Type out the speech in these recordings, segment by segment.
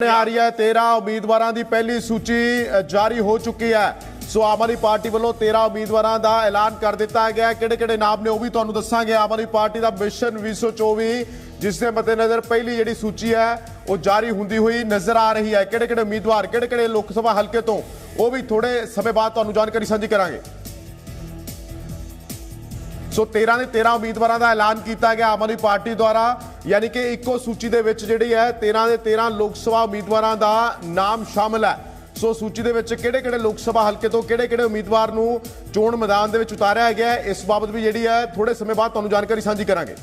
ਆ ਰਹੀ ਹੈ। 13 ਉਮੀਦਵਾਰਾਂ ਦੀ ਪਹਿਲੀ ਸੂਚੀ ਜਾਰੀ ਹੋ ਚੁੱਕੀ ਹੈ। ਸੋ ਆਮ ਆਦਮੀ ਪਾਰਟੀ ਵੱਲੋਂ 13 ਉਮੀਦਵਾਰਾਂ ਦਾ ਐਲਾਨ ਕਰ ਦਿੱਤਾ ਗਿਆ ਕਿਹੜੇ ਕਿਹੜੇ ਨਾਮ ਨੇ ਉਹ ਵੀ ਤੁਹਾਨੂੰ ਦੱਸਾਂਗੇ। ਆਮ ਆਦਮੀ ਪਾਰਟੀ ਦਾ ਮਿਸ਼ਨ 2024 ਜਿਸ ਦੇ ਮੱਦੇਨਜ਼ਰ ਪਹਿਲੀ ਜਿਹੜੀ ਸੂਚੀ ਹੈ, ਉਹ ਜਾਰੀ ਹੁੰਦੀ ਹੋਈ ਨਜ਼ਰ ਆ ਰਹੀ ਹੈ। ਕਿਹੜੇ ਕਿਹੜੇ ਉਮੀਦਵਾਰ ਕਿਹੜੇ ਕਿਹੜੇ ਲੋਕ ਸਭਾ ਹਲਕੇ ਤੋਂ, ਉਹ ਵੀ ਥੋੜੇ ਸਮੇਂ ਬਾਅਦ ਤੁਹਾਨੂੰ ਜਾਣਕਾਰੀ ਸਾਂਝੀ ਕਰਾਂਗੇ। ਸੋ 13 ਦੇ 13 ਉਮੀਦਵਾਰਾਂ ਦਾ ਐਲਾਨ ਕੀਤਾ ਗਿਆ ਆਮ ਆਦਮੀ ਪਾਰਟੀ ਦੁਆਰਾ, ਯਾਨੀ ਕਿ ਇੱਕੋ ਸੂਚੀ ਦੇ ਵਿੱਚ ਜਿਹੜੀ ਹੈ 13 ਦੇ 13 ਲੋਕ ਸਭਾ ਉਮੀਦਵਾਰਾਂ ਦਾ ਨਾਮ ਸ਼ਾਮਲ ਹੈ। ਸੋ ਸੂਚੀ ਦੇ ਵਿੱਚ ਕਿਹੜੇ-ਕਿਹੜੇ ਲੋਕ ਸਭਾ ਹਲਕੇ ਤੋਂ ਕਿਹੜੇ-ਕਿਹੜੇ ਉਮੀਦਵਾਰ ਨੂੰ ਚੋਣ ਮੈਦਾਨ ਦੇ ਵਿੱਚ ਉਤਾਰਿਆ ਗਿਆ ਹੈ, ਇਸ ਬਾਬਤ ਵੀ ਜਿਹੜੀ ਹੈ ਥੋੜੇ ਸਮੇਂ ਬਾਅਦ ਤੁਹਾਨੂੰ ਜਾਣਕਾਰੀ ਸਾਂਝੀ ਕਰਾਂਗੇ।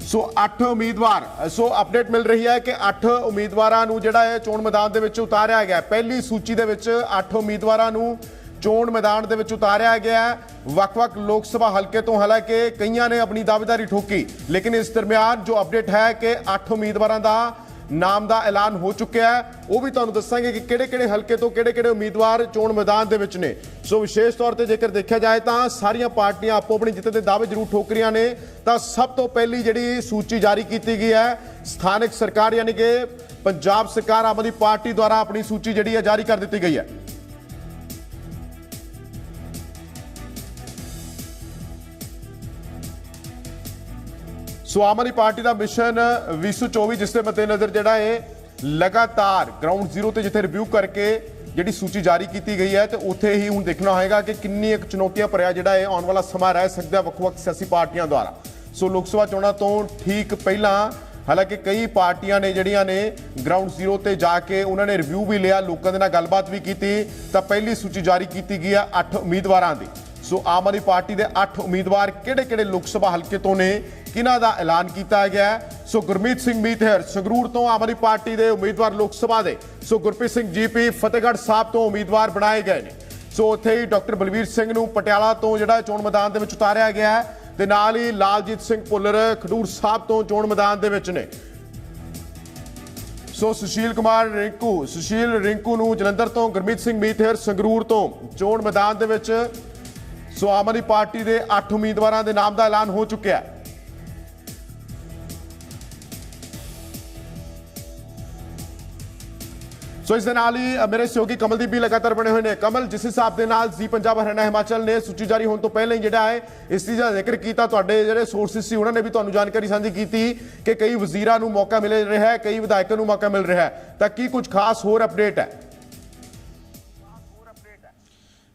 ਸੋ 8 ਉਮੀਦਵਾਰ, ਸੋ ਅਪਡੇਟ ਮਿਲ ਰਹੀ ਹੈ ਕਿ 8 ਉਮੀਦਵਾਰਾਂ ਨੂੰ ਜਿਹੜਾ ਹੈ, ਚੋਣ ਮੈਦਾਨ ਦੇ ਵਿੱਚ ਉਤਾਰਿਆ ਗਿਆ ਪਹਿਲੀ ਸੂਚੀ ਦੇ ਵਿੱਚ 8 ਉਮੀਦਵਾਰਾਂ ਨੂੰ ਚੋਣ ਮੈਦਾਨ ਦੇ ਵਿੱਚ ਉਤਾਰਿਆ ਗਿਆ ਵੱਖ-ਵੱਖ ਲੋਕ ਸਭਾ ਹਲਕੇ ਤੋਂ ਹਾਲਾਂਕਿ ਕਈਆਂ ਨੇ ਆਪਣੀ ਦਾਅਵੇਦਾਰੀ ਠੋਕੀ। ਲੇਕਿਨ ਇਸ ਦਰਮਿਆਨ ਜੋ ਅਪਡੇਟ ਹੈ ਕਿ 8 ਉਮੀਦਵਾਰਾਂ ਦਾ ਨਾਮ ਦਾ ਐਲਾਨ ਹੋ ਚੁੱਕਿਆ ਹੈ, ਉਹ ਵੀ ਤੁਹਾਨੂੰ ਦੱਸਾਂਗੇ ਕਿ ਕਿਹੜੇ-ਕਿਹੜੇ ਹਲਕੇ ਤੋਂ ਕਿਹੜੇ-ਕਿਹੜੇ ਉਮੀਦਵਾਰ ਚੋਣ ਮੈਦਾਨ ਦੇ ਵਿੱਚ ਨੇ। ਸੋ ਵਿਸ਼ੇਸ਼ ਤੌਰ ਤੇ ਜੇਕਰ ਦੇਖਿਆ ਜਾਏ ਤਾਂ ਸਾਰੀਆਂ ਪਾਰਟੀਆਂ ਆਪੋ ਆਪਣੀ ਜਿੱਤ ਦੇ ਦਾਅਵੇ ਜ਼ਰੂਰ ਠੋਕ ਰਹੀਆਂ ਨੇ। ਤਾਂ ਸਭ ਤੋਂ ਪਹਿਲੀ ਜਿਹੜੀ ਸੂਚੀ ਜਾਰੀ ਕੀਤੀ ਗਈ ਹੈ, ਸਥਾਨਕ ਸਰਕਾਰ ਯਾਨੀ ਕਿ ਪੰਜਾਬ ਸਰਕਾਰ ਆਮ ਆਦਮੀ ਪਾਰਟੀ ਦੁਆਰਾ ਆਪਣੀ ਸੂਚੀ ਜਿਹੜੀ ਹੈ ਜਾਰੀ ਕਰ ਦਿੱਤੀ ਗਈ ਹੈ। ਸੋ ਆਮ ਆਦਮੀ ਪਾਰਟੀ ਦਾ ਮਿਸ਼ਨ 2024 ਜਿਸ ਦੇ ਮੱਦੇਨਜ਼ਰ ਜਿਹੜਾ ਹੈ ਲਗਾਤਾਰ ਗਰਾਊਂਡ ਜ਼ੀਰੋ ਤੇ ਜਿੱਥੇ ਰਿਵਿਊ ਕਰਕੇ ਜਿਹੜੀ ਸੂਚੀ ਜਾਰੀ ਕੀਤੀ ਗਈ ਹੈ, ਤੇ ਉੱਥੇ ਹੀ ਹੁਣ ਦੇਖਣਾ ਹੋਏਗਾ ਕਿ ਕਿੰਨੀ ਇੱਕ ਚੁਣੌਤੀਆਂ ਭਰਿਆ ਜਿਹੜਾ ਹੈ ਆਉਣ ਵਾਲਾ ਸਮਾਂ ਰਹਿ ਸਕਦਾ ਵੱਖ-ਵੱਖ ਸਿਆਸੀ ਪਾਰਟੀਆਂ ਦੁਆਰਾ। ਸੋ ਲੋਕ ਸਭਾ ਚੋਣਾਂ ਤੋਂ ਠੀਕ ਪਹਿਲਾਂ, ਹਾਲਾਂਕਿ ਕਈ ਪਾਰਟੀਆਂ ਨੇ ਜਿਹੜੀਆਂ ਨੇ ਗਰਾਊਂਡ ਜ਼ੀਰੋ ਤੇ ਜਾ ਕੇ ਉਹਨਾਂ ਨੇ ਰਿਵਿਊ ਵੀ ਲਿਆ, ਲੋਕਾਂ ਦੇ ਨਾਲ ਗੱਲਬਾਤ ਵੀ ਕੀਤੀ, ਤਾਂ ਪਹਿਲੀ ਸੂਚੀ ਜਾਰੀ ਕੀਤੀ ਗਈ ਹੈ 8 ਉਮੀਦਵਾਰਾਂ ਦੀ। ਸੋ ਆਮ ਆਦਮੀ ਪਾਰਟੀ ਦੇ 8 ਉਮੀਦਵਾਰ ਕਿਹੜੇ-ਕਿਹੜੇ ਲੋਕ ਸਭਾ ਹਲਕੇ ਤੋਂ ਨੇ ਕਿਹਨਾਂ ਦਾ ਐਲਾਨ ਕੀਤਾ ਗਿਆ ਹੈ? ਸੋ ਗੁਰਮੀਤ ਸਿੰਘ ਮੀਤਹਿਰ ਸੰਗਰੂਰ ਤੋਂ ਆਮ ਆਦਮੀ ਪਾਰਟੀ ਦੇ ਉਮੀਦਵਾਰ ਲੋਕ ਸਭਾ ਦੇ। ਸੋ ਗੁਰਪ੍ਰੀਤ ਸਿੰਘ ਜੀਪੀ ਫਤਿਹਗੜ੍ਹ ਸਾਹਿਬ ਤੋਂ ਉਮੀਦਵਾਰ ਬਣਾਏ ਗਏ ਨੇ। ਸੋ ਉੱਥੇ ਹੀ ਡਾਕਟਰ ਬਲਵੀਰ ਸਿੰਘ ਨੂੰ ਪਟਿਆਲਾ ਤੋਂ ਜਿਹੜਾ ਚੋਣ ਮੈਦਾਨ ਦੇ ਵਿੱਚ ਉਤਾਰਿਆ ਗਿਆ ਹੈ ਤੇ ਨਾਲ ਹੀ ਲਾਲਜੀਤ ਸਿੰਘ ਭੁੱਲਰ ਖਡੂਰ ਸਾਹਿਬ ਤੋਂ ਚੋਣ ਮੈਦਾਨ ਦੇ ਵਿੱਚ ਨੇ। ਸੋ ਸੁਸ਼ੀਲ ਕੁਮਾਰ ਰਿੰਕੂ, ਸੁਸ਼ੀਲ ਰਿੰਕੂ ਨੂੰ ਜਲੰਧਰ ਤੋਂ ਗੁਰਮੀਤ ਸਿੰਘ ਮੀਤਹਿਰ ਸੰਗਰੂਰ ਤੋਂ ਚੋਣ ਮੈਦਾਨ ਦੇ ਵਿੱਚ ਸੋ ਆਮ ਆਦਮੀ ਪਾਰਟੀ ਦੇ 8 ਉਮੀਦਵਾਰਾਂ ਦੇ ਨਾਮ ਦਾ ਐਲਾਨ ਹੋ ਚੁੱਕਿਆ ਹੈ। ਸੋ ਇਸ ਦੇ ਨਾਲ ਹੀ ਮੇਰੇ ਸਹਿਯੋਗੀ ਕਮਲਦੀਪ ਵੀ ਲਗਾਤਾਰ ਬਣੇ ਹੋਏ ਨੇ। ਕਮਲ, ਜਿਸ ਹਿਸਾਬ ਦੇ ਨਾਲ ਜੀ ਪੰਜਾਬ ਹਰਿਆਣਾ ਹਿਮਾਚਲ ਨੇ ਸੂਚੀ ਜਾਰੀ ਹੋਣ ਤੋਂ ਪਹਿਲਾਂ ਹੀ ਜਿਹੜਾ ਹੈ, ਇਸ ਚੀਜ਼ ਦਾ ਜ਼ਿਕਰ ਕੀਤਾ, ਤੁਹਾਡੇ ਜਿਹੜੇ ਸੋਰਸਿਸ ਸੀ, ਉਹਨਾਂ ਨੇ ਵੀ ਤੁਹਾਨੂੰ ਜਾਣਕਾਰੀ ਸਾਂਝੀ ਕੀਤੀ ਕਿ ਕਈ ਵਜ਼ੀਰਾਂ ਨੂੰ ਮੌਕਾ ਮਿਲ ਰਿਹਾ ਹੈ, ਕਈ ਵਿਧਾਇਕਾਂ ਨੂੰ ਮੌਕਾ ਮਿਲ ਰਿਹਾ ਹੈ। ਤਾਂ ਕੀ ਕੁਝ ਖਾਸ ਹੋਰ ਅਪਡੇਟ ਹੈ?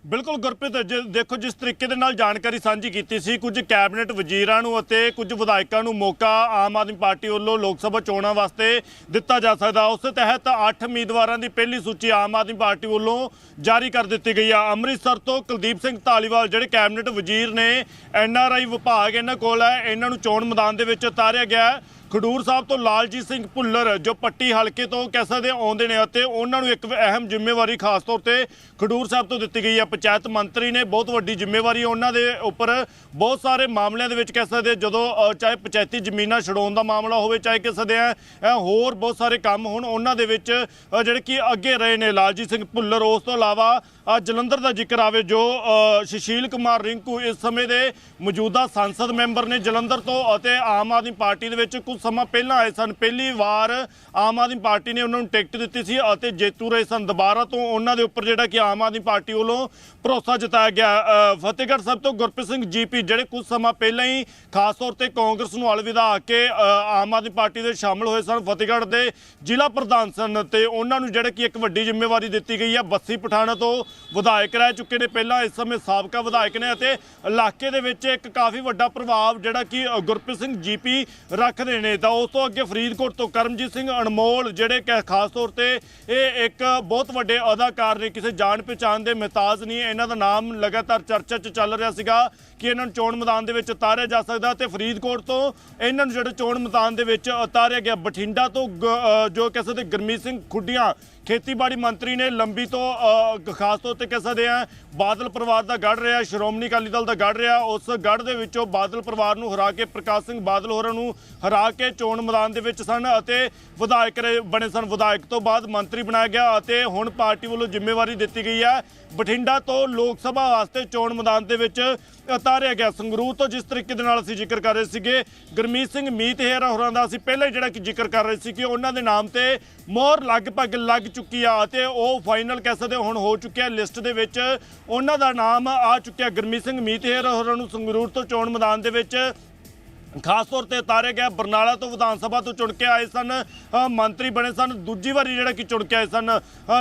ਬਿਲਕੁਲ ਗੁਰਪ੍ਰੀਤ, ਜੇ ਦੇਖੋ ਜਿਸ ਤਰੀਕੇ ਦੇ ਨਾਲ ਜਾਣਕਾਰੀ ਸਾਂਝੀ ਕੀਤੀ ਸੀ, ਕੁਝ ਕੈਬਨਿਟ ਵਜ਼ੀਰਾਂ ਨੂੰ ਅਤੇ ਕੁਝ ਵਿਧਾਇਕਾਂ ਨੂੰ ਮੌਕਾ ਆਮ ਆਦਮੀ ਪਾਰਟੀ ਵੱਲੋਂ ਲੋਕ ਸਭਾ ਚੋਣਾਂ ਵਾਸਤੇ ਦਿੱਤਾ ਜਾ ਸਕਦਾ। ਉਸ ਤਹਿਤ 8 ਉਮੀਦਵਾਰਾਂ ਦੀ ਪਹਿਲੀ ਸੂਚੀ ਆਮ ਆਦਮੀ ਪਾਰਟੀ ਵੱਲੋਂ ਜਾਰੀ ਕਰ ਦਿੱਤੀ ਗਈ ਆ। ਅੰਮ੍ਰਿਤਸਰ ਤੋਂ ਕੁਲਦੀਪ ਸਿੰਘ ਧਾਲੀਵਾਲ, ਜਿਹੜੇ ਕੈਬਨਿਟ ਵਜ਼ੀਰ ਨੇ ਐਨਆਰਆਈ ਵਿਭਾਗ ਇਹਨਾਂ ਕੋਲ ਹੈ, ਇਹਨਾਂ ਨੂੰ ਚੋਣ ਮੈਦਾਨ ਦੇ ਵਿੱਚ ਉਤਾਰਿਆ ਗਿਆ ਖਡੂਰ ਸਾਹਿਬ ਤੋਂ ਲਾਲਜੀਤ ਸਿੰਘ ਭੁੱਲਰ ਜੋ ਪੱਟੀ ਹਲਕੇ ਤੋਂ ਕਹਿ ਸਕਦੇ ਆਉਂਦੇ ਨੇ ਅਤੇ ਉਹਨਾਂ ਨੂੰ ਇੱਕ ਅਹਿਮ ਜ਼ਿੰਮੇਵਾਰੀ ਖਾਸ ਤੌਰ ਤੇ ਖਡੂਰ ਸਾਹਿਬ ਤੋਂ ਦਿੱਤੀ ਗਈ ਹੈ। ਪੰਚਾਇਤ ਮੰਤਰੀ ਨੇ ਬਹੁਤ ਵੱਡੀ ਜ਼ਿੰਮੇਵਾਰੀ ਉਹਨਾਂ ਦੇ ਉੱਪਰ ਬਹੁਤ ਸਾਰੇ ਮਾਮਲਿਆਂ ਦੇ ਵਿੱਚ ਕਹਿ ਸਕਦੇ ਜਦੋਂ ਚਾਹੇ ਪੰਚਾਇਤੀ ਜ਼ਮੀਨਾਂ ਛਡਾਉਣ ਦਾ ਮਾਮਲਾ ਹੋਵੇ ਚਾਹੇ ਕਹਿ ਸਕਦੇ ਅ, ਹੋਰ ਬਹੁਤ ਸਾਰੇ ਕੰਮ ਹੁਣ ਉਹਨਾਂ ਦੇ ਵਿੱਚ ਜਿਹੜੇ ਕਿ ਅੱਗੇ ਰਹੇ ਨੇ ਲਾਲਜੀਤ ਸਿੰਘ ਭੁੱਲਰ। ਉਸ ਤੋਂ ਇਲਾਵਾ ਜਲੰਧਰ ਦਾ ਜ਼ਿਕਰ ਆਵੇ ਜੋ ਅ, ਸੁਸ਼ੀਲ ਕੁਮਾਰ ਰਿੰਕੂ ਇਸ ਸਮੇਂ ਦੇ ਮੌਜੂਦਾ ਸੰਸਦ ਮੈਂਬਰ ਨੇ ਜਲੰਧਰ ਤੋਂ ਅਤੇ ਆਮ ਆਦਮੀ ਪਾਰਟੀ ਦੇ ਵਿੱਚ ਕੁਝ ਸਮਾਂ ਪਹਿਲਾਂ ਆਏ ਸਨ। ਪਹਿਲੀ ਵਾਰ ਆਮ ਆਦਮੀ ਪਾਰਟੀ ਨੇ ਉਹਨਾਂ ਨੂੰ ਟਿਕਟ ਦਿੱਤੀ ਸੀ ਅਤੇ ਜੇਤੂ ਰਹੇ ਸਨ। ਦੁਬਾਰਾ ਤੋਂ ਉਹਨਾਂ ਦੇ ਉੱਪਰ ਜਿਹੜਾ ਕਿ ਆਮ ਆਦਮੀ ਪਾਰਟੀ ਵੱਲੋਂ ਭਰੋਸਾ ਜਤਾਇਆ ਗਿਆ। ਫਤਿਹਗੜ੍ਹ ਸਾਹਿਬ ਤੋਂ ਗੁਰਪ੍ਰੀਤ ਸਿੰਘ ਜੀਪੀ ਜਿਹੜੇ ਕੁਝ ਸਮਾਂ ਪਹਿਲਾਂ ਹੀ ਖਾਸ ਤੌਰ ਤੇ ਕਾਂਗਰਸ ਨੂੰ ਅਲਵਿਦਾ ਆ ਕੇ ਆਮ ਆਦਮੀ ਪਾਰਟੀ ਦੇ ਸ਼ਾਮਲ ਹੋਏ ਸਨ। ਫਤਿਹਗੜ੍ਹ ਦੇ ਜ਼ਿਲ੍ਹਾ ਪ੍ਰਧਾਨ ਸਨ ਤੇ ਉਹਨਾਂ ਨੂੰ ਜਿਹੜੇ ਕਿ ਇੱਕ ਵੱਡੀ ਜ਼ਿੰਮੇਵਾਰੀ ਦਿੱਤੀ ਗਈ ਹੈ। ਬੱਸੀ ਪਠਾਣਾ ਤੋਂ ਵਿਧਾਇਕ ਰਹਿ ਚੁੱਕੇ ਨੇ। ਪਹਿਲਾਂ ਇਸ ਸਮੇਂ ਸਾਬਕਾ ਵਿਧਾਇਕ ਨੇ ਅਤੇ ਇਲਾਕੇ ਦੇ ਵਿੱਚ ਇੱਕ ਕਾਫੀ ਵੱਡਾ ਪ੍ਰਭਾਵ ਜਿਹੜਾ ਕਿ ਗੁਰਪ੍ਰੀਤ ਸਿੰਘ ਜੀਪੀ ਰੱਖਦੇ ਨੇ। ਤਾਂ ਉਸ ਤੋਂ ਅੱਗੇ ਫਰੀਦਕੋਟ ਤੋਂ ਕਰਮਜੀਤ ਸਿੰਘ ਅਨਮੋਲ ਜਿਹੜੇ ਕਿ ਖਾਸ ਤੌਰ ਤੇ ਇਹ ਇੱਕ ਬਹੁਤ ਵੱਡੇ ਅਦਾਕਾਰ ਨੇ। ਕਿਸੇ ਜਾਣ ਪਛਾਣ ਦੇ ਮਹਤਾਜ ਨਹੀਂ। ਇਹਨਾਂ ਦਾ ਨਾਮ ਲਗਾਤਾਰ ਚਰਚਾ 'ਚ ਚੱਲ ਰਿਹਾ ਸੀਗਾ ਕਿ ਇਹਨਾਂ ਨੂੰ ਚੋਣ ਮੈਦਾਨ ਦੇ ਵਿੱਚ ਉਤਾਰਿਆ ਜਾ ਸਕਦਾ ਤੇ ਫਰੀਦਕੋਟ ਤੋਂ ਇਹਨਾਂ ਨੂੰ ਜਿਹੜੇ ਚੋਣ ਮੈਦਾਨ ਦੇ ਵਿੱਚ ਉਤਾਰਿਆ ਗਿਆ। ਬਠਿੰਡਾ ਤੋਂ ਗ- ਜੋ ਕਿਸੇ ਦੇ ਗੁਰਮੀਤ ਸਿੰਘ ਖੁੱਡੀਆਂ ਖੇਤੀਬਾੜੀ ਮੰਤਰੀ ਨੇ ਲੰਬੀ ਤੋਂ ਖਾਸ ਖਾਸ ਤੌਰ ਤੇ ਕਹਿ ਸਕਦੇ ਆ। ਬਾਦਲ ਪਰਿਵਾਰ ਦਾ ਗੜ ਰਿਹਾ, ਸ਼੍ਰੋਮਣੀ ਅਕਾਲੀ ਦਲ ਦਾ ਗੜ ਰਿਹਾ। ਉਸ ਗੜ ਦੇ ਵਿੱਚੋਂ ਬਾਦਲ ਪਰਿਵਾਰ ਨੂੰ ਹਰਾ ਕੇ ਪ੍ਰਕਾਸ਼ ਸਿੰਘ ਬਾਦਲ ਹੋਰਾਂ ਨੂੰ ਹਰਾ ਕੇ ਚੋਣ ਮੈਦਾਨ ਦੇ ਵਿੱਚ ਸਨ ਅਤੇ ਵਿਧਾਇਕ ਰਹੇ- ਬਣੇ ਸਨ। ਵਿਧਾਇਕ ਤੋਂ ਬਾਅਦ ਮੰਤਰੀ ਬਣਾਇਆ ਗਿਆ ਅਤੇ ਹੁਣ ਪਾਰਟੀ ਵੱਲੋਂ ਜ਼ਿੰਮੇਵਾਰੀ ਦਿੱਤੀ ਗਈ ਹੈ। ਬਠਿੰਡਾ ਤੋਂ ਲੋਕ ਸਭਾ ਵਾਸਤੇ ਚੋਣ ਮੈਦਾਨ ਦੇ ਵਿੱਚ ਉਤਾਰਿਆ ਗਿਆ ਸੰਗਰੂਰ ਤੋਂ, ਜਿਸ ਤਰੀਕੇ ਦੇ ਨਾਲ ਅਸੀਂ ਜ਼ਿਕਰ ਕਰ ਰਹੇ ਸੀਗੇ। ਗੁਰਮੀਤ ਸਿੰਘ ਮੀਤ ਹੇਰਾ ਹੋਰਾਂ ਦਾ ਅਸੀਂ ਪਹਿਲਾਂ ਜਿਹੜਾ ਕਿ ਜ਼ਿਕਰ ਕਰ ਰਹੇ ਸੀ ਕਿ ਉਹਨਾਂ ਦੇ ਨਾਮ ਤੇ ਮੋਹਰ ਲਗਭਗ ਲੱਗ ਚੁੱਕੀ ਆ ਅਤੇ ਉਹ ਫਾਈਨਲ ਕਹਿ ਸਕਦੇ ਹੁਣ ਹੋ ਚੁੱਕਿਆ ਲਿਸਟ ਦੇ ਵਿੱਚ। ਉਹਨਾਂ ਦਾ ਨਾਮ ਆ ਚੁੱਕਿਆ ਗੁਰਮੀਤ ਸਿੰਘ ਮੀਤ ਹੇਰਾ ਹੋਰਾਂ ਨੂੰ ਸੰਗਰੂਰ ਤੋਂ ਚੋਣ ਮੈਦਾਨ ਦੇ ਵਿੱਚ। ਖਾਸ ਤੌਰ ਤੇ ਉਤਾਰੇ ਗਿਆ ਬਰਨਾਲਾ ਤੋਂ ਵਿਧਾਨ ਸਭਾ ਤੋਂ ਚੁਣ ਕੇ ਆਏ ਸਨ ਮੰਤਰੀ ਬਣੇ ਸਨ। ਦੂਜੀ ਵਾਰੀ ਜਿਹੜਾ ਕਿ ਚੁਣ ਕੇ ਆਏ ਸਨ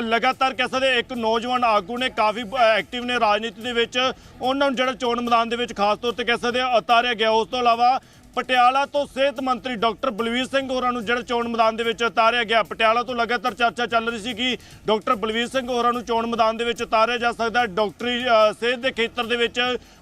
ਲਗਾਤਾਰ ਕਹਿ ਸਕਦੇ ਇੱਕ ਨੌਜਵਾਨ ਆਗੂ ਨੇ ਕਾਫੀ ਐਕਟਿਵ ਨੇ ਰਾਜਨੀਤੀ ਦੇ ਵਿੱਚ। ਉਹਨਾਂ ਨੂੰ ਜਿਹੜਾ ਚੋਣ ਮੈਦਾਨ ਦੇ ਵਿੱਚ ਖਾਸ ਤੌਰ ਤੇ ਕਹਿ ਸਕਦੇ ਉਤਾਰਿਆ ਗਿਆ। ਉਸ ਤੋਂ ਇਲਾਵਾ ਪਟਿਆਲਾ ਤੋਂ ਸਿਹਤ ਮੰਤਰੀ ਡਾਕਟਰ ਬਲਵੀਰ ਸਿੰਘ ਹੋਰਾਂ ਨੂੰ ਜਿਹੜਾ ਚੋਣ ਮੈਦਾਨ ਦੇ ਵਿੱਚ ਉਤਾਰਿਆ ਗਿਆ। ਪਟਿਆਲਾ ਤੋਂ ਲਗਾਤਾਰ ਚਰਚਾ ਚੱਲ ਰਹੀ ਸੀ ਕਿ ਡਾਕਟਰ ਬਲਵੀਰ ਸਿੰਘ ਹੋਰਾਂ ਨੂੰ ਚੋਣ ਮੈਦਾਨ ਦੇ ਵਿੱਚ ਉਤਾਰਿਆ ਜਾ ਸਕਦਾ ਹੈ। ਡਾਕਟਰੀ ਸਿਹਤ ਦੇ ਖੇਤਰ ਦੇ ਵਿੱਚ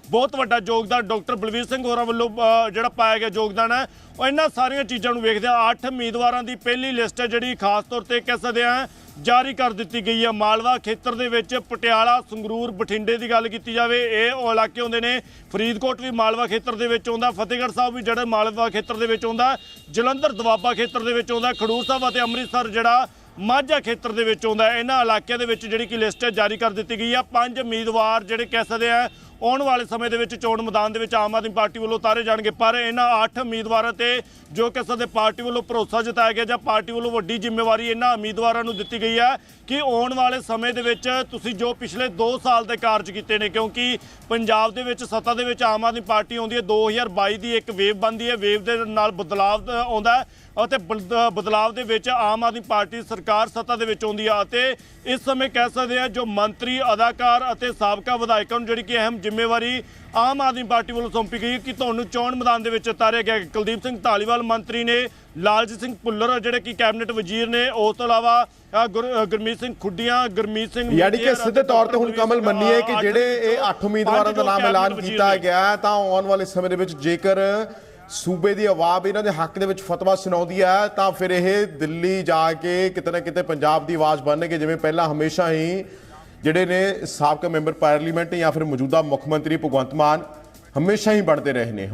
ਬਹੁਤ ਵੱਡਾ ਯੋਗਦਾਨ ਡਾਕਟਰ ਬਲਵੀਰ ਸਿੰਘ ਹੋਰਾਂ ਵੱਲੋਂ ਜਿਹੜਾ ਪਾਇਆ ਗਿਆ ਯੋਗਦਾਨ ਹੈ। ਉਹ ਇਹਨਾਂ ਸਾਰੀਆਂ ਚੀਜ਼ਾਂ ਨੂੰ ਵੇਖਦੇ ਆ ਅੱਠ ਉਮੀਦਵਾਰਾਂ ਦੀ ਪਹਿਲੀ ਲਿਸਟ ਹੈ, ਜਿਹੜੀ ਖਾਸ ਤੌਰ ਤੇ ਕਹਿ ਸਕਦੇ ਆ ਜਾਰੀ ਕਰ ਦਿੱਤੀ ਗਈ ਹੈ। ਮਾਲਵਾ ਖੇਤਰ ਦੇ ਵਿੱਚ ਪਟਿਆਲਾ, ਸੰਗਰੂਰ, ਬਠਿੰਡੇ ਦੀ ਗੱਲ ਕੀਤੀ ਜਾਵੇ, ਇਹ ਉਹ ਇਲਾਕੇ ਹੁੰਦੇ ਨੇ। ਫਰੀਦਕੋਟ ਵੀ ਮਾਲਵਾ ਖੇਤਰ ਦੇ ਵਿੱਚ ਆਉਂਦਾ, ਫਤਿਹਗੜ੍ਹ ਸਾਹਿਬ ਵੀ ਜਿਹੜਾ ਮਾਲਵਾ ਖੇਤਰ ਦੇ ਵਿੱਚ ਆਉਂਦਾ, ਜਲੰਧਰ ਦੁਆਬਾ ਖੇਤਰ ਦੇ ਵਿੱਚ ਆਉਂਦਾ, ਖਡੂਰ ਸਾਹਿਬ ਅਤੇ ਅੰਮ੍ਰਿਤਸਰ ਜਿਹੜਾ ਮਾਝਾ ਖੇਤਰ ਦੇ ਵਿੱਚ ਆਉਂਦਾ ਇਹਨਾਂ ਇਲਾਕਿਆਂ ਦੇ ਵਿੱਚ ਜਿਹੜੀ ਕਿ ਲਿਸਟ ਹੈ, ਜਾਰੀ ਕਰ ਦਿੱਤੀ ਗਈ ਆ ਪੰਜ ਉਮੀਦਵਾਰ ਜਿਹੜੇ ਕਹਿ ਸਕਦੇ ਆ ਆਉਣ ਵਾਲੇ ਸਮੇਂ ਦੇ ਵਿੱਚ ਚੋਣ ਮੈਦਾਨ ਦੇ ਵਿੱਚ ਆਮ ਆਦਮੀ ਪਾਰਟੀ ਵੱਲੋਂ ਉਤਾਰੇ ਜਾਣਗੇ, ਪਰ ਇਹਨਾਂ 8 ਉਮੀਦਵਾਰਾਂ ਤੇ ਜੋ ਕਿ ਸਾਡੇ ਪਾਰਟੀ ਵੱਲੋਂ ਭਰੋਸਾ ਜਤਾਇਆ ਗਿਆ ਜਾਂ ਪਾਰਟੀ ਵੱਲੋਂ ਵੱਡੀ ਜ਼ਿੰਮੇਵਾਰੀ ਇਹਨਾਂ ਉਮੀਦਵਾਰਾਂ ਨੂੰ ਦਿੱਤੀ ਗਈ ਹੈ ਕਿ ਆਉਣ ਵਾਲੇ ਸਮੇਂ ਦੇ ਵਿੱਚ ਤੁਸੀਂ ਜੋ ਪਿਛਲੇ 2 ਸਾਲ ਦੇ ਕਾਰਜ ਕੀਤੇ ਨੇ, ਕਿਉਂਕਿ ਪੰਜਾਬ ਦੇ ਵਿੱਚ ਸੱਤਾ ਦੇ ਵਿੱਚ ਆਮ ਆਦਮੀ ਪਾਰਟੀ ਆਉਂਦੀ ਹੈ 2022 ਦੀ ਇੱਕ ਵੇਵ ਬਣਦੀ ਹੈ ਵੇਵ ਦੇ ਨਾਲ ਬਦਲਾਵ ਆਉਂਦਾ ਅਤੇ ਬਲ- ਬਦਲਾਵ ਦੇ ਵਿੱਚ ਆਮ ਆਦਮੀ ਪਾਰਟੀ ਸਰਕਾਰ ਸੱਤਾ ਦੇ ਵਿੱਚ ਆਉਂਦੀ ਆ ਅਤੇ ਇਸ ਸਮੇਂ ਕਹਿ ਸਕਦੇ ਆ ਜੋ ਮੰਤਰੀ, ਅਦਾਕਾਰ ਅਤੇ ਸਾਬਕਾ ਵਿਧਾਇਕਾਂ ਨੂੰ ਜਿਹੜੀ ਕਿ ਅਹਿਮ ਜ਼ਿੰਮੇਵਾਰੀ ਆਮ ਆਦਮੀ ਪਾਰਟੀ ਵੱਲੋਂ ਸੌਂਪੀ ਗਈ ਕਿ ਤੁਹਾਨੂੰ ਚੋਣ ਮੈਦਾਨ ਦੇ ਵਿੱਚ ਉਤਾਰਿਆ ਗਿਆ ਕੁਲਦੀਪ ਸਿੰਘ ਧਾਲੀਵਾਲ ਮੰਤਰੀ ਨੇ ਲਾਲਜੀਤ ਸਿੰਘ ਭੁੱਲਰ ਜਿਹੜੇ ਕਿ ਕੈਬਨਿਟ ਵਜ਼ੀਰ ਨੇ ਉਸ ਤੋਂ ਇਲਾਵਾ ਗੁਰਮੀਤ ਸਿੰਘ ਖੁੱਡੀਆਂ ਗੁਰਮੀਤ ਸਿੰਘ ਯਾਨੀ ਕਿ ਸਿੱਧੇ ਤੌਰ ਤੇ ਹੁਣ ਕਮਲ ਮੰਨੀਏ ਕਿ ਜਿਹੜੇ ਇਹ ਅੱਠ ਉਮੀਦਵਾਰਾਂ ਦਾ ਨਾਮ ਐਲਾਨ ਕੀਤਾ। ਗਿਆ ਤਾਂ ਆਉਣ ਵਾਲੇ ਸਮੇਂ ਦੇ ਵਿੱਚ ਜੇਕਰ ਸੂਬੇ ਦੀ ਆਵਾਜ਼ ਇਹਨਾਂ ਦੇ ਹੱਕ ਦੇ ਵਿੱਚ ਫਤਵਾ ਸੁਣਾਉਂਦੀ ਹੈ ਤਾਂ ਫਿਰ ਇਹ ਦਿੱਲੀ ਜਾ ਕੇ ਕਿਤੇ ਨਾ ਕਿਤੇ ਪੰਜਾਬ ਦੀ ਆਵਾਜ਼ ਬਣਨਗੇ ਜਿਵੇਂ ਪਹਿਲਾਂ ਹਮੇਸ਼ਾ ਹੀ ਜਿਹੜੇ ਨੇ ਸਾਬਕਾ ਮੈਂਬਰ ਪਾਰਲੀਮੈਂਟ ਜਾਂ ਫਿਰ ਮੌਜੂਦਾ ਮੁੱਖ ਮੰਤਰੀ ਭਗਵੰਤ ਮਾਨ ਹਮੇਸ਼ਾ ਹੀ ਬਣਦੇ ਰਹੇ ਨੇ।